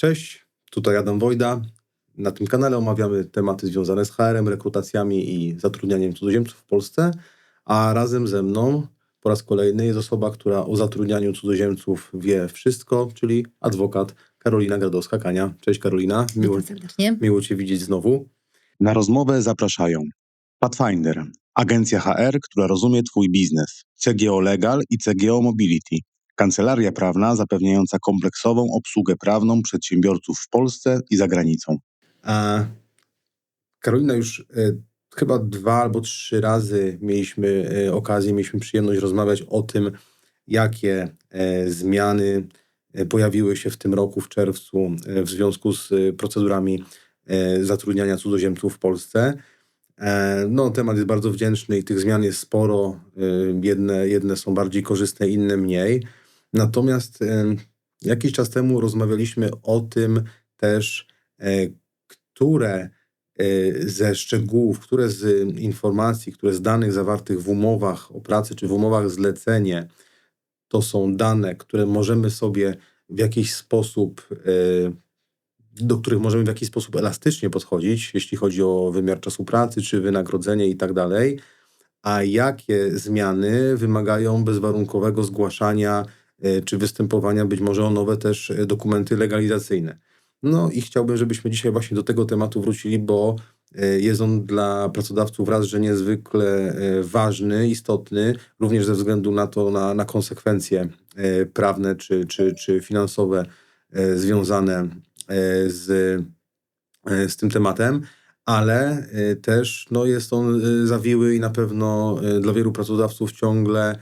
Cześć, tutaj Adam Wojda. Na tym kanale omawiamy tematy związane z HR-em, rekrutacjami i zatrudnianiem cudzoziemców w Polsce, a razem ze mną po raz kolejny jest osoba, która o zatrudnianiu cudzoziemców wie wszystko, czyli adwokat Karolina Gradowska-Kania. Cześć Karolina, miło, Witam serdecznie. miło Cię widzieć znowu. Na rozmowę zapraszają Pathfinder, agencja HR, która rozumie Twój biznes, CGO Legal i CGO Mobility, kancelaria prawna zapewniająca kompleksową obsługę prawną przedsiębiorców w Polsce i za granicą. A Karolina już e, chyba dwa albo trzy razy mieliśmy e, okazję, mieliśmy przyjemność rozmawiać o tym, jakie e, zmiany pojawiły się w tym roku, w czerwcu, w związku z procedurami zatrudniania cudzoziemców w Polsce. No, temat jest bardzo wdzięczny i tych zmian jest sporo. Jedne, jedne są bardziej korzystne, inne mniej. Natomiast jakiś czas temu rozmawialiśmy o tym też, e, które e, ze szczegółów, które z informacji, które z danych zawartych w umowach o pracy czy w umowach zlecenie, to są dane, które możemy sobie w jakiś sposób, e, do których możemy w jakiś sposób elastycznie podchodzić, jeśli chodzi o wymiar czasu pracy czy wynagrodzenie i tak dalej, a jakie zmiany wymagają bezwarunkowego zgłaszania czy występowania być może o nowe też e, dokumenty legalizacyjne. No i chciałbym, żebyśmy dzisiaj właśnie do tego tematu wrócili, bo e, jest on dla pracodawców raz, że niezwykle e, ważny, istotny, również ze względu na to, na, na konsekwencje e, prawne czy, czy, czy finansowe e, związane e, z, e, z tym tematem, ale e, też no, jest on e, zawiły i na pewno e, dla wielu pracodawców ciągle, e,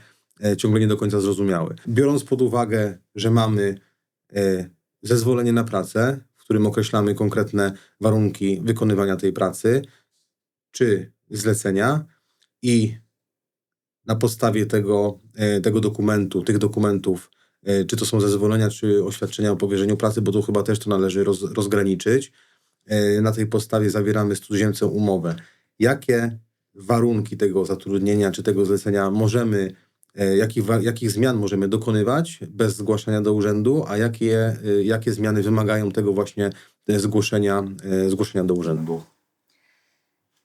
ciągle nie do końca zrozumiały. Biorąc pod uwagę, że mamy e, zezwolenie na pracę, w którym określamy konkretne warunki wykonywania tej pracy, czy zlecenia i na podstawie tego, e, tego dokumentu, tych dokumentów, e, czy to są zezwolenia, czy oświadczenia o powierzeniu pracy, bo tu chyba też to należy roz, rozgraniczyć. E, Na tej podstawie zawieramy z cudzoziemcem umowę. Jakie warunki tego zatrudnienia, czy tego zlecenia możemy e, jakich, wa- jakich zmian możemy dokonywać bez zgłaszania do urzędu, a jakie, e, jakie zmiany wymagają tego właśnie e, zgłoszenia, e, zgłoszenia do urzędu.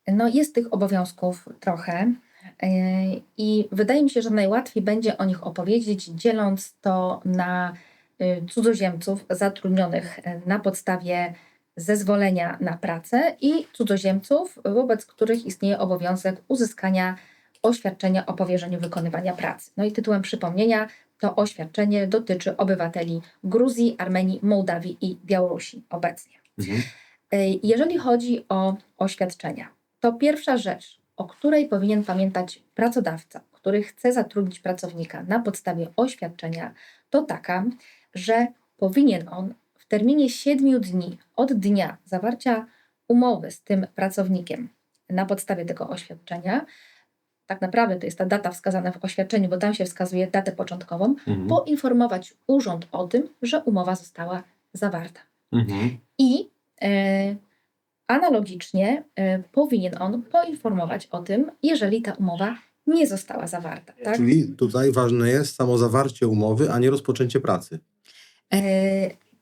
No jest tych obowiązków trochę i wydaje mi się, że najłatwiej będzie o nich opowiedzieć, dzieląc to na yy, cudzoziemców zatrudnionych na podstawie zezwolenia na pracę i cudzoziemców, wobec których istnieje obowiązek uzyskania oświadczenia o powierzeniu wykonywania pracy. No i tytułem przypomnienia to oświadczenie dotyczy obywateli Gruzji, Armenii, Mołdawii i Białorusi obecnie. Ej, Jeżeli chodzi o oświadczenia, to pierwsza rzecz, o której powinien pamiętać pracodawca, który chce zatrudnić pracownika na podstawie oświadczenia, to taka, że powinien on w terminie 7 dni od dnia zawarcia umowy z tym pracownikiem na podstawie tego oświadczenia, tak naprawdę to jest ta data wskazana w oświadczeniu, bo tam się wskazuje datę początkową, Mhm. poinformować urząd o tym, że umowa została zawarta. Mhm. I e, analogicznie e, powinien on poinformować o tym, jeżeli ta umowa nie została zawarta. Tak? Czyli tutaj ważne jest samo zawarcie umowy, a nie rozpoczęcie pracy. E,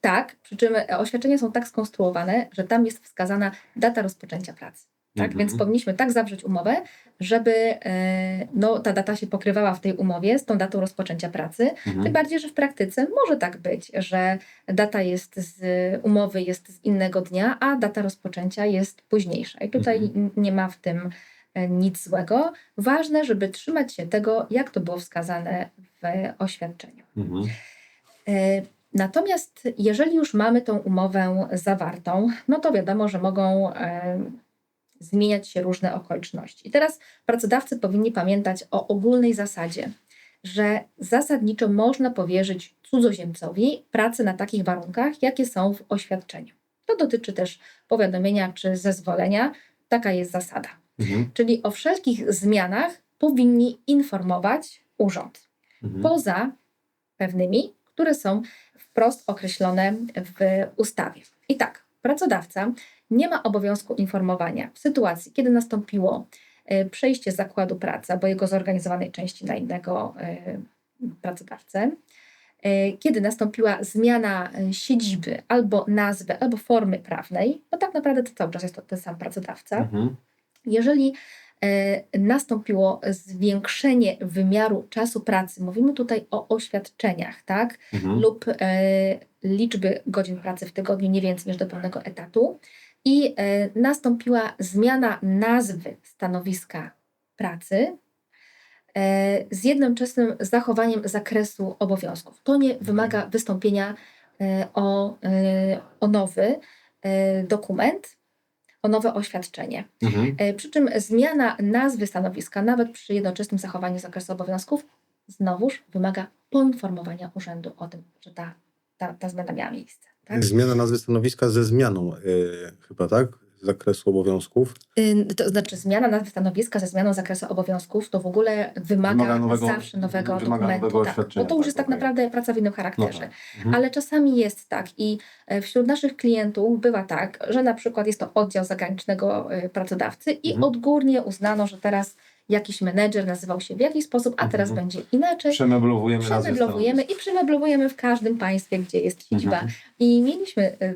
tak, przy czym oświadczenia są tak skonstruowane, że tam jest wskazana data rozpoczęcia pracy. Tak? Mhm. Więc powinniśmy tak zawrzeć umowę, żeby e, no, ta data się pokrywała w tej umowie z tą datą rozpoczęcia pracy. Mhm. Tym bardziej, że w praktyce może tak być, że data jest z umowy jest z innego dnia, a data rozpoczęcia jest późniejsza. I tutaj Mhm. nie ma w tym e, nic złego. Ważne, żeby trzymać się tego, jak to było wskazane w oświadczeniu. Mhm. E, Natomiast jeżeli już mamy tą umowę zawartą, no to wiadomo, że mogą zmieniać się różne okoliczności. I teraz pracodawcy powinni pamiętać o ogólnej zasadzie, że zasadniczo można powierzyć cudzoziemcowi pracę na takich warunkach, jakie są w oświadczeniu. To dotyczy też powiadomienia czy zezwolenia. Taka jest zasada. Mhm. Czyli o wszelkich zmianach powinni informować urząd Mhm. poza pewnymi, które są wprost określone w ustawie. I tak, pracodawca nie ma obowiązku informowania w sytuacji, kiedy nastąpiło e, przejście z zakładu pracy albo jego zorganizowanej części na innego e, pracodawcę, e, kiedy nastąpiła zmiana siedziby albo nazwy, albo formy prawnej, bo tak naprawdę to cały czas jest to ten sam pracodawca. Mhm. Jeżeli nastąpiło zwiększenie wymiaru czasu pracy, mówimy tutaj o oświadczeniach, tak? Mhm. lub liczby godzin pracy w tygodniu nie więcej niż do pełnego etatu i e, nastąpiła zmiana nazwy stanowiska pracy e, z jednoczesnym zachowaniem zakresu obowiązków. To nie wymaga wystąpienia e, o, o nowy dokument, o nowe oświadczenie. Mhm. Przy czym zmiana nazwy stanowiska, nawet przy jednoczesnym zachowaniu zakresu obowiązków, znowuż wymaga poinformowania urzędu o tym, że ta, ta, ta zmiana miała miejsce. Tak? Zmiana nazwy stanowiska ze zmianą y, chyba, tak? Zakresu obowiązków. Ym, To znaczy zmiana nazwy stanowiska ze zmianą zakresu obowiązków to w ogóle wymaga, Wymaga nowego- zawsze nowego wymaga dokumentu. nowego tak, bo to już tak, jest tak naprawdę praca w innym charakterze. tak. Mhm. Ale czasami jest tak i e, wśród naszych klientów bywa tak, że na przykład jest to oddział zagranicznego e, pracodawcy i Mhm. odgórnie uznano, że teraz jakiś menedżer nazywał się w jakiś sposób, a teraz Mhm. będzie inaczej. Przemeblowujemy Przemeblowujemy i przemeblowujemy w każdym państwie, gdzie jest siedziba. Mhm. I mieliśmy, y,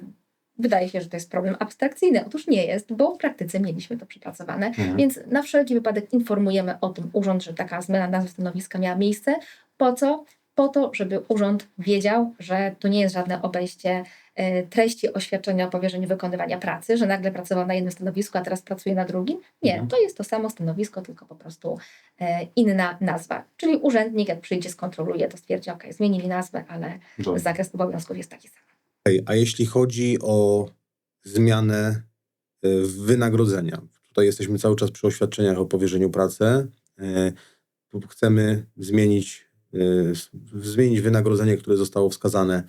wydaje się, że to jest problem abstrakcyjny. Otóż nie jest, bo w praktyce mieliśmy to przepracowane. Mhm. Więc na wszelki wypadek informujemy o tym urząd, że taka zmiana nazwy stanowiska miała miejsce. Po co? Po to, żeby urząd wiedział, że to nie jest żadne obejście y, treści oświadczenia o powierzeniu wykonywania pracy, że nagle pracował na jednym stanowisku, a teraz pracuje na drugim. Nie, Mhm. to jest to samo stanowisko, tylko po prostu e, inna nazwa. Czyli urzędnik, jak przyjdzie, skontroluje, to stwierdzi, ok, zmienili nazwę, ale Dobrze. zakres obowiązków jest taki sam. Okej, A jeśli chodzi o zmianę y, wynagrodzenia, tutaj jesteśmy cały czas przy oświadczeniach o powierzeniu pracy. y, Chcemy zmienić, zmienić wynagrodzenie, które zostało wskazane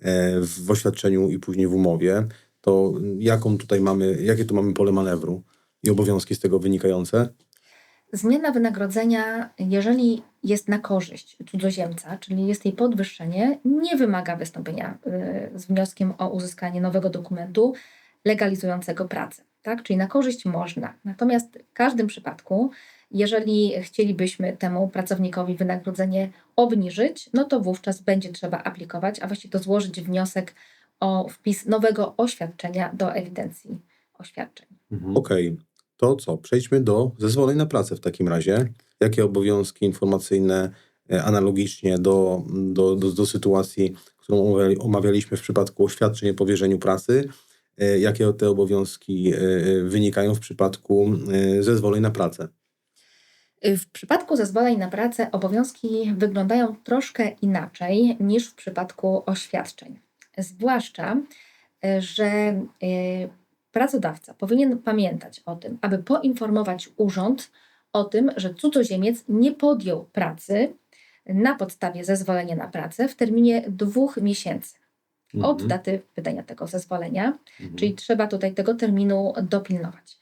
e, w oświadczeniu i później w umowie. To jaką tutaj mamy, jakie tu mamy pole manewru i obowiązki z tego wynikające? Zmiana wynagrodzenia, jeżeli jest na korzyść cudzoziemca, czyli jest jej podwyższenie, nie wymaga wystąpienia y, z wnioskiem o uzyskanie nowego dokumentu legalizującego pracę. Tak? Czyli na korzyść można. Natomiast w każdym przypadku, jeżeli chcielibyśmy temu pracownikowi wynagrodzenie obniżyć, no to wówczas będzie trzeba aplikować, a właściwie to złożyć wniosek o wpis nowego oświadczenia do ewidencji oświadczeń. Okej, to co? Przejdźmy do zezwoleń na pracę w takim razie. Jakie obowiązki informacyjne e, analogicznie do, do, do, do sytuacji, którą omawiali- omawialiśmy w przypadku oświadczeń o powierzeniu pracy, e, jakie te obowiązki e, wynikają w przypadku zezwoleń na pracę? W przypadku zezwoleń na pracę obowiązki wyglądają troszkę inaczej niż w przypadku oświadczeń. Zwłaszcza, y, że y, pracodawca powinien pamiętać o tym, aby poinformować urząd o tym, że cudzoziemiec nie podjął pracy na podstawie zezwolenia na pracę w terminie dwóch miesięcy od Mhm. daty wydania tego zezwolenia. Mhm. Czyli trzeba tutaj tego terminu dopilnować.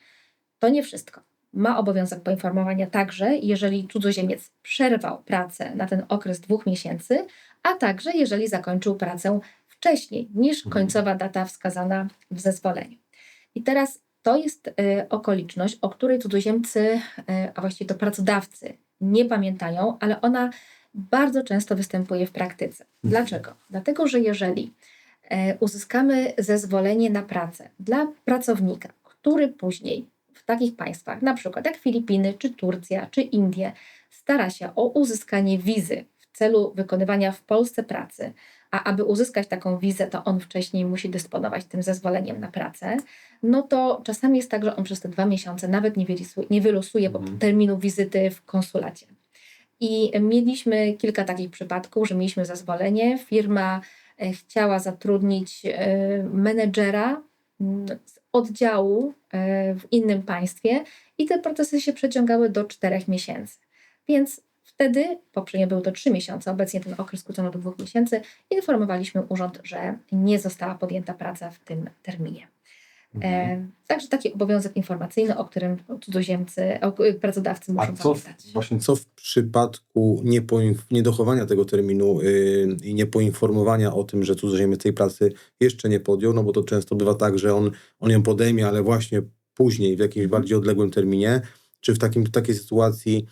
To nie wszystko. Ma obowiązek poinformowania także, jeżeli cudzoziemiec przerwał pracę na ten okres dwóch miesięcy, a także jeżeli zakończył pracę wcześniej niż Mhm. końcowa data wskazana w zezwoleniu. I teraz to jest y, okoliczność, o której cudzoziemcy, y, a właściwie to pracodawcy, nie pamiętają, ale ona bardzo często występuje w praktyce. Dlaczego? Dlatego, że jeżeli e, uzyskamy zezwolenie na pracę dla pracownika, który później w takich państwach, na przykład jak Filipiny, czy Turcja, czy Indie, stara się o uzyskanie wizy w celu wykonywania w Polsce pracy, a aby uzyskać taką wizę, to on wcześniej musi dysponować tym zezwoleniem na pracę, no to czasami jest tak, że on przez te dwa miesiące nawet nie wylosuje, nie wylosuje Mhm. terminu wizyty w konsulacie. I mieliśmy kilka takich przypadków, że mieliśmy zezwolenie, firma e, chciała zatrudnić e, menedżera mm, z oddziału e, w innym państwie i te procesy się przeciągały do czterech miesięcy. Więc wtedy, poprzednio były to trzy miesiące, obecnie ten okres skrócono do dwóch miesięcy, informowaliśmy urząd, że nie została podjęta praca w tym terminie. Mhm. E, także taki obowiązek informacyjny, o którym cudzoziemcy, o, pracodawcy muszą A co pamiętać. właśnie co w przypadku niedochowania tego terminu yy, i niepoinformowania o tym, że cudzoziemiec tej pracy jeszcze nie podjął, no bo to często bywa tak, że on, on ją podejmie, ale właśnie później, w jakimś bardziej odległym terminie. Czy w takim, takiej sytuacji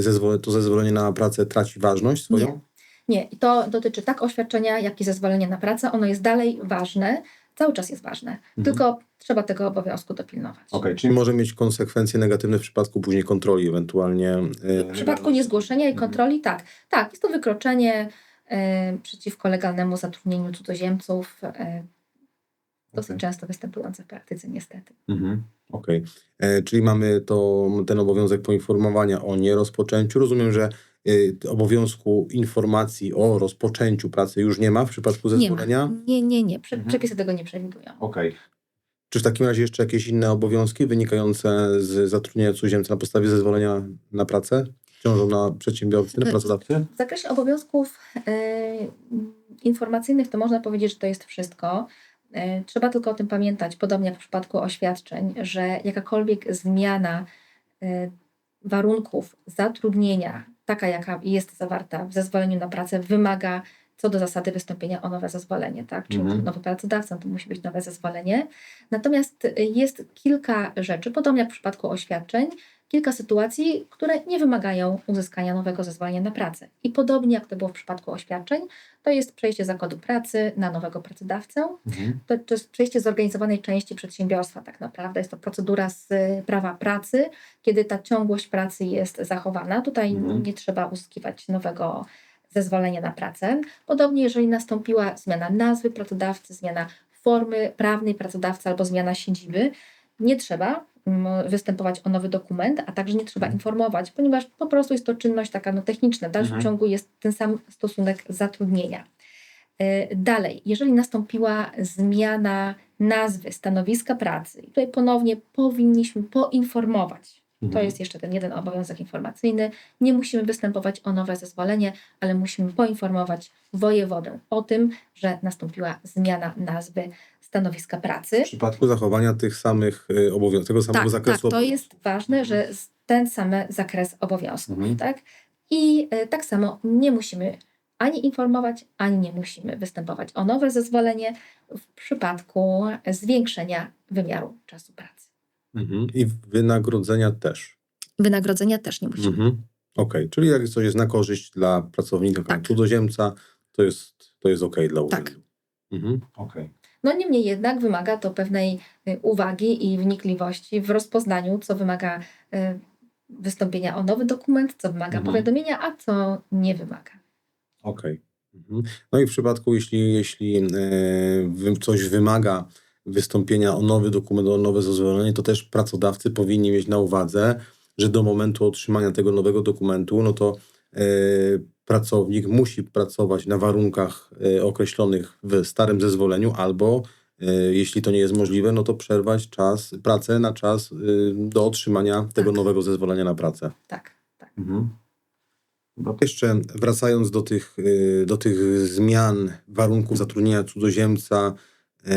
zezwole, to zezwolenie na pracę traci ważność swoją? Nie. Nie, i to dotyczy tak oświadczenia, jak i zezwolenia na pracę. Ono jest dalej ważne, cały czas jest ważne, Mhm. tylko trzeba tego obowiązku dopilnować. Okej, czyli może mieć konsekwencje negatywne w przypadku później kontroli ewentualnie. e, W przypadku niezgłoszenia i Mhm. kontroli, tak. Tak, jest to wykroczenie e, przeciwko legalnemu zatrudnieniu cudzoziemców, e, dosyć Okej. często występujące w praktyce, niestety. Mhm. Okej, E, czyli mamy to, ten obowiązek poinformowania o nierozpoczęciu. Rozumiem, że obowiązku informacji o rozpoczęciu pracy już nie ma w przypadku Nie ma. zezwolenia. Nie, nie, nie. Prze- Mhm. Przepisy tego nie przewidują. Okej. Czy w takim razie jeszcze jakieś inne obowiązki wynikające z zatrudnienia cudzoziemca na podstawie zezwolenia na pracę ciążą na przedsiębiorcy, na E, pracodawcy? W zakresie obowiązków e, informacyjnych to można powiedzieć, że to jest wszystko. E, Trzeba tylko o tym pamiętać, podobnie jak w przypadku oświadczeń, że jakakolwiek zmiana e, warunków zatrudnienia, taka jaka jest zawarta w zezwoleniu na pracę, wymaga co do zasady wystąpienia o nowe zezwolenie, tak? Czyli Mhm. nowy pracodawca, to musi być nowe zezwolenie. Natomiast jest kilka rzeczy, podobnie jak w przypadku oświadczeń, kilka sytuacji, które nie wymagają uzyskania nowego zezwolenia na pracę. I podobnie jak to było w przypadku oświadczeń, to jest przejście zakładu pracy na nowego pracodawcę. Mhm. To, to jest przejście zorganizowanej części przedsiębiorstwa tak naprawdę. Jest to procedura z y, prawa pracy, kiedy ta ciągłość pracy jest zachowana. Tutaj Mhm. nie trzeba uzyskiwać nowego zezwolenia na pracę. Podobnie jeżeli nastąpiła zmiana nazwy pracodawcy, zmiana formy prawnej pracodawcy albo zmiana siedziby, nie trzeba występować o nowy dokument, a także nie trzeba Mhm. informować, ponieważ po prostu jest to czynność taka no, techniczna. W dalszym Mhm. ciągu jest ten sam stosunek zatrudnienia. E, Dalej, jeżeli nastąpiła zmiana nazwy, stanowiska pracy, tutaj ponownie powinniśmy poinformować. To Mhm. jest jeszcze ten jeden obowiązek informacyjny. Nie musimy występować o nowe zezwolenie, ale musimy poinformować wojewodę o tym, że nastąpiła zmiana nazwy stanowiska pracy. W przypadku zachowania tych samych y, obowiązków, tego samego Tak, zakresu tak, to jest ważne, że ten sam zakres obowiązków, Mhm. tak? I e, tak samo nie musimy ani informować, ani nie musimy występować o nowe zezwolenie w przypadku zwiększenia wymiaru czasu pracy. Mhm. I wynagrodzenia też. Wynagrodzenia też nie musimy. Mhm. Okej, czyli jak coś jest na korzyść dla pracownika, Tak. cudzoziemca, to jest, to jest okej dla Tak. urzędu. Mhm. Okej. No niemniej jednak wymaga to pewnej y, uwagi i wnikliwości w rozpoznaniu, co wymaga y, wystąpienia o nowy dokument, co wymaga Mhm. powiadomienia, a co nie wymaga. Okej. Mhm. No i w przypadku, jeśli, jeśli e, coś wymaga wystąpienia o nowy dokument, o nowe zezwolenie, to też pracodawcy powinni mieć na uwadze, że do momentu otrzymania tego nowego dokumentu, no to e, pracownik musi pracować na warunkach e, określonych w starym zezwoleniu, albo e, jeśli to nie jest możliwe, no to przerwać czas, pracę na czas e, do otrzymania tego Tak. nowego zezwolenia na pracę. Tak, tak. Mhm. Jeszcze wracając do tych, y, do tych zmian warunków zatrudnienia cudzoziemca, y,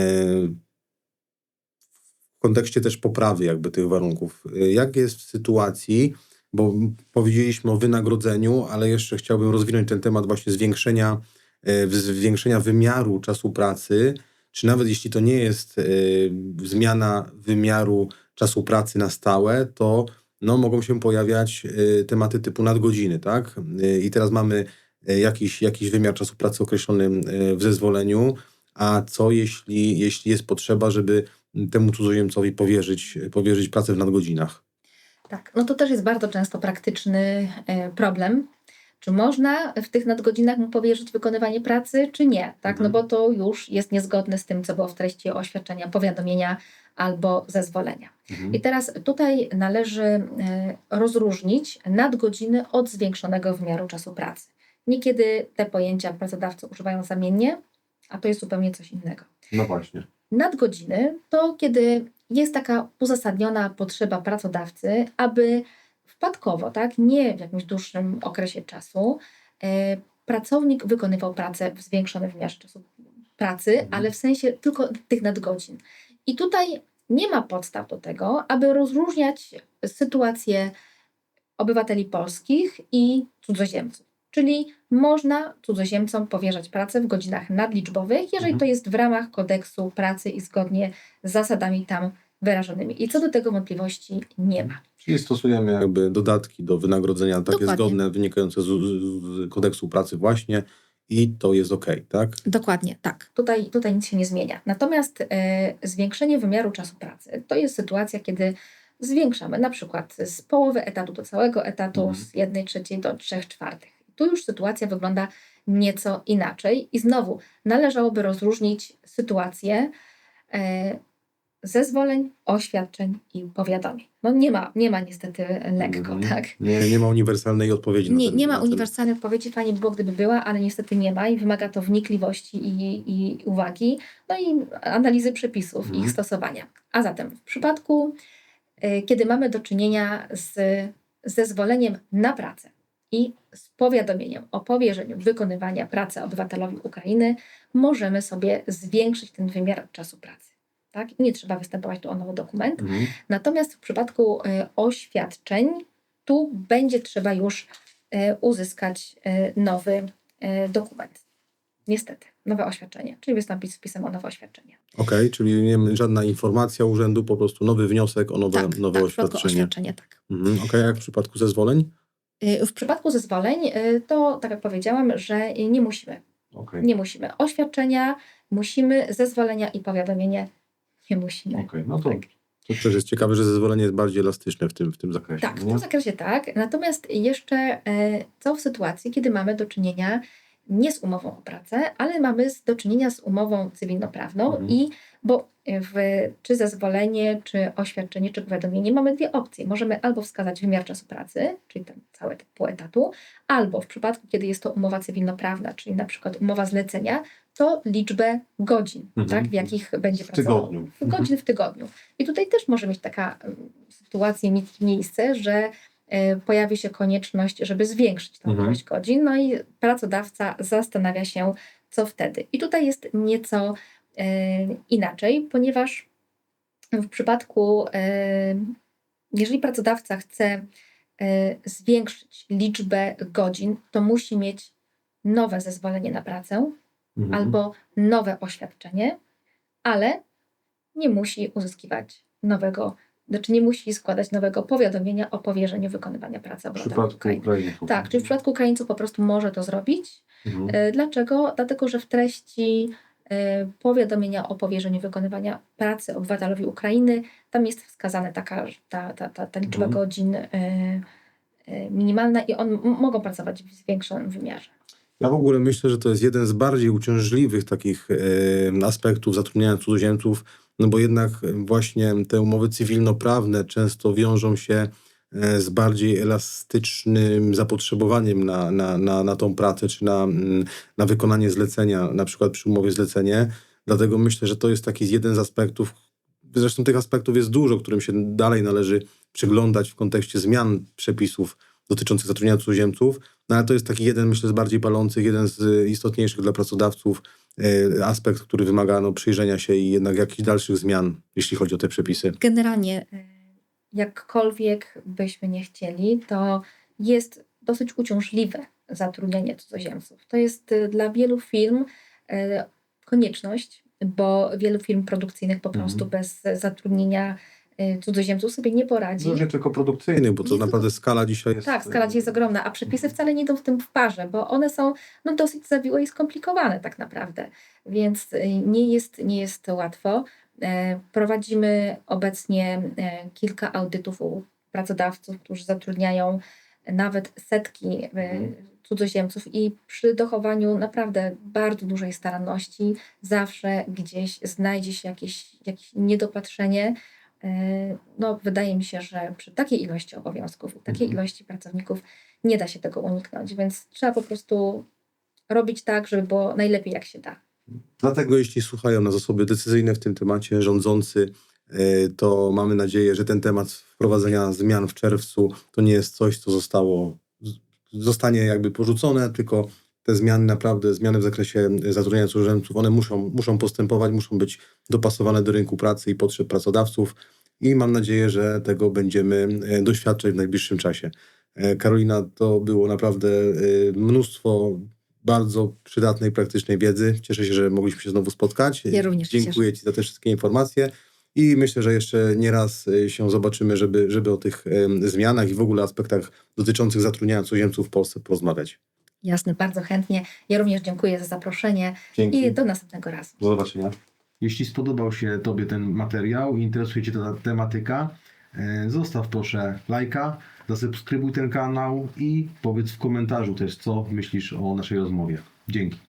w kontekście też poprawy jakby tych warunków. Y, Jak jest w sytuacji, bo powiedzieliśmy o wynagrodzeniu, ale jeszcze chciałbym rozwinąć ten temat właśnie zwiększenia, w- zwiększenia wymiaru czasu pracy, czy nawet jeśli to nie jest y, zmiana wymiaru czasu pracy na stałe, to no, mogą się pojawiać y, tematy typu nadgodziny, tak? I teraz mamy jakiś, jakiś wymiar czasu pracy określony w zezwoleniu, a co jeśli, jeśli jest potrzeba, żeby temu cudzoziemcowi powierzyć, powierzyć pracę w nadgodzinach? Tak, no to też jest bardzo często praktyczny e, problem. Czy można w tych nadgodzinach mu powierzyć wykonywanie pracy, czy nie? Tak, no Mhm. bo to już jest niezgodne z tym, co było w treści oświadczenia, powiadomienia albo zezwolenia. I teraz tutaj należy e, rozróżnić nadgodziny od zwiększonego wymiaru czasu pracy. Niekiedy te pojęcia pracodawcy używają zamiennie, a to jest zupełnie coś innego. No właśnie. Nadgodziny to kiedy jest taka uzasadniona potrzeba pracodawcy, aby wpadkowo, tak, nie w jakimś dłuższym okresie czasu, e, pracownik wykonywał pracę w zwiększonym wymiarze czasu pracy, Mhm. ale w sensie tylko tych nadgodzin. I tutaj nie ma podstaw do tego, aby rozróżniać sytuację obywateli polskich i cudzoziemców. Czyli można cudzoziemcom powierzać pracę w godzinach nadliczbowych, jeżeli Mhm. to jest w ramach kodeksu pracy i zgodnie z zasadami tam wyrażonymi. I co do tego wątpliwości nie ma. Czyli stosujemy jakby dodatki do wynagrodzenia takie Dokładnie. zgodne, wynikające z, z, kodeksu pracy właśnie i to jest ok, tak? Dokładnie, tak. Tutaj, tutaj nic się nie zmienia. Natomiast e, zwiększenie wymiaru czasu pracy to jest sytuacja, kiedy zwiększamy na przykład z połowy etatu do całego etatu, Mhm. z jednej trzeciej do trzech czwartych. Tu już sytuacja wygląda nieco inaczej i znowu należałoby rozróżnić sytuację e, zezwoleń, oświadczeń i powiadomień. No nie ma, nie ma niestety lekko, Mhm. tak? Nie, nie ma uniwersalnej odpowiedzi na Nie, ten nie ma uniwersalnej odpowiedzi, fajnie by było, gdyby była, ale niestety nie ma i wymaga to wnikliwości i, i uwagi, no i analizy przepisów i Mhm. ich stosowania. A zatem w przypadku, y, kiedy mamy do czynienia z zezwoleniem na pracę i z powiadomieniem o powierzeniu wykonywania pracy obywatelowi Ukrainy, możemy sobie zwiększyć ten wymiar czasu pracy. Tak? I nie trzeba występować tu o nowy dokument. Mhm. Natomiast w przypadku e, oświadczeń, tu będzie trzeba już e, uzyskać e, nowy e, dokument. Niestety, nowe oświadczenie, czyli wystąpić z pisem o nowe oświadczenie. Okej, czyli nie żadna informacja urzędu, po prostu nowy wniosek o nowe, nowe tak, w przypadku oświadczenie. oświadczenia, tak. Mhm. Okej, a jak w przypadku zezwoleń? E, W przypadku zezwoleń, e, to tak jak powiedziałam, że nie musimy. Okej. Nie musimy. Oświadczenia musimy, zezwolenia i powiadomienie nie musimy. Okej, no to, Tak. to też jest ciekawe, że zezwolenie jest bardziej elastyczne w tym, w tym zakresie. Tak, w tym zakresie tak. Natomiast jeszcze e, co w sytuacji, kiedy mamy do czynienia nie z umową o pracę, ale mamy do czynienia z umową cywilnoprawną Mhm. i bo w, czy zezwolenie, czy oświadczenie, czy powiadomienie mamy dwie opcje. Możemy albo wskazać wymiar czasu pracy, czyli ten cały ten pół etatu, albo w przypadku, kiedy jest to umowa cywilnoprawna, czyli na przykład umowa zlecenia, to liczbę godzin, Mhm. tak, w jakich będzie W pracował. tygodniu. W godzin w tygodniu. I tutaj też może mieć taka em, sytuacja miejsce, że e, pojawi się konieczność, żeby zwiększyć tę Mhm. ilość godzin, no i pracodawca zastanawia się, co wtedy. I tutaj jest nieco e, inaczej, ponieważ w przypadku, e, jeżeli pracodawca chce zwiększyć liczbę godzin, to musi mieć nowe zezwolenie na pracę, Mhm. albo nowe oświadczenie, ale nie musi uzyskiwać nowego, znaczy nie musi składać nowego powiadomienia o powierzeniu wykonywania pracy W obywatela przypadku Ukrainy. Ukraińców. Tak, czyli w przypadku Ukraińców po prostu może to zrobić. Mhm. E, Dlaczego? Dlatego, że w treści e, powiadomienia o powierzeniu wykonywania pracy obywatelowi Ukrainy, tam jest wskazana taka ta, ta, ta, ta liczba Mhm. godzin e, minimalna i on mogą pracować w większym wymiarze. Ja w ogóle myślę, że to jest jeden z bardziej uciążliwych takich e, aspektów zatrudniania cudzoziemców, no bo jednak właśnie te umowy cywilnoprawne często wiążą się e, z bardziej elastycznym zapotrzebowaniem na, na, na, na tą pracę, czy na, mm, na wykonanie zlecenia, na przykład przy umowie zlecenie. Dlatego myślę, że to jest taki jeden z aspektów, zresztą tych aspektów jest dużo, którym się dalej należy przyglądać w kontekście zmian przepisów dotyczących zatrudniania cudzoziemców, no ale to jest taki jeden, myślę, z bardziej palących, jeden z y, istotniejszych dla pracodawców y, aspekt, który wymaga no, przyjrzenia się i jednak jakichś dalszych zmian, jeśli chodzi o te przepisy. Generalnie, e, jakkolwiek byśmy nie chcieli, to jest dosyć uciążliwe zatrudnianie cudzoziemców. To jest dla wielu firm konieczność, bo wielu firm produkcyjnych po Mhm. prostu bez zatrudnienia cudzoziemców sobie nie poradzi. Nie tylko produkcyjny, bo to Nie tylko- naprawdę skala dzisiaj jest... Tak, skala dzisiaj jest ogromna, a przepisy wcale nie idą w tym w parze, bo one są no, dosyć zawiłe i skomplikowane tak naprawdę, więc y, nie jest, nie jest to łatwo. E, Prowadzimy obecnie e, kilka audytów u pracodawców, którzy zatrudniają nawet setki e, Mhm. cudzoziemców i przy dochowaniu naprawdę bardzo dużej staranności zawsze gdzieś znajdzie się jakieś, jakieś niedopatrzenie. E, No, wydaje mi się, że przy takiej ilości obowiązków i takiej Mhm. ilości pracowników nie da się tego uniknąć, więc trzeba po prostu robić tak, żeby było najlepiej jak się da. Dlatego jeśli słuchają nas osoby decyzyjne w tym temacie, rządzący, y, to mamy nadzieję, że ten temat wprowadzenia zmian w czerwcu to nie jest coś, co zostało, zostanie jakby porzucone, tylko te zmiany naprawdę, zmiany w zakresie zatrudniania cudzoziemców, one muszą, muszą postępować, muszą być dopasowane do rynku pracy i potrzeb pracodawców i mam nadzieję, że tego będziemy e, doświadczać w najbliższym czasie. E, Karolina, to było naprawdę e, mnóstwo bardzo przydatnej, praktycznej wiedzy. Cieszę się, że mogliśmy się znowu spotkać. Ja również Dziękuję Ci za te wszystkie informacje I myślę, że jeszcze nie raz e, się zobaczymy, żeby, żeby o tych zmianach i w ogóle aspektach dotyczących zatrudniania cudzoziemców w Polsce porozmawiać. Jasne, bardzo chętnie. Ja również dziękuję za zaproszenie Dzięki. i do następnego razu. Do zobaczenia. Jeśli spodobał się Tobie ten materiał i interesuje Cię ta tematyka, e, zostaw proszę lajka, zasubskrybuj ten kanał i powiedz w komentarzu też, co myślisz o naszej rozmowie. Dzięki.